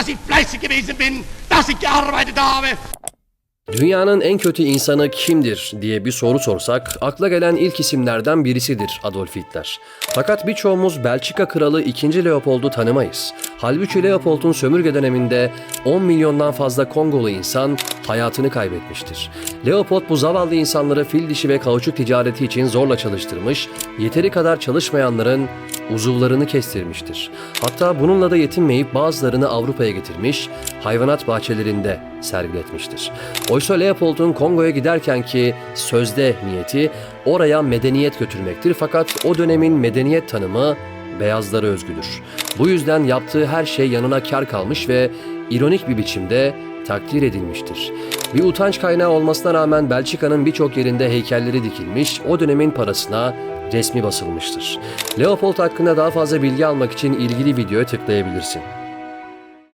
dass ich fleißig gewesen bin, dass ich gearbeitet habe. Dünyanın en kötü insanı kimdir diye bir soru sorsak akla gelen ilk isimlerden birisidir Adolf Hitler. Fakat birçoğumuz Belçika Kralı 2. Leopold'u tanımayız. Halbuki Leopold'un sömürge döneminde 10 milyondan fazla Kongolu insan hayatını kaybetmiştir. Leopold bu zavallı insanları fil dişi ve kauçuk ticareti için zorla çalıştırmış, yeteri kadar çalışmayanların uzuvlarını kestirmiştir. Hatta bununla da yetinmeyip bazılarını Avrupa'ya getirmiş, hayvanat bahçelerinde sergiletmiştir. Oysa Leopold'un Kongo'ya giderken ki sözde niyeti oraya medeniyet götürmektir fakat o dönemin medeniyet tanımı beyazlara özgüdür. Bu yüzden yaptığı her şey yanına kar kalmış ve ironik bir biçimde takdir edilmiştir. Bir utanç kaynağı olmasına rağmen Belçika'nın birçok yerinde heykelleri dikilmiş, o dönemin parasına resmi basılmıştır. Leopold hakkında daha fazla bilgi almak için ilgili videoya tıklayabilirsin.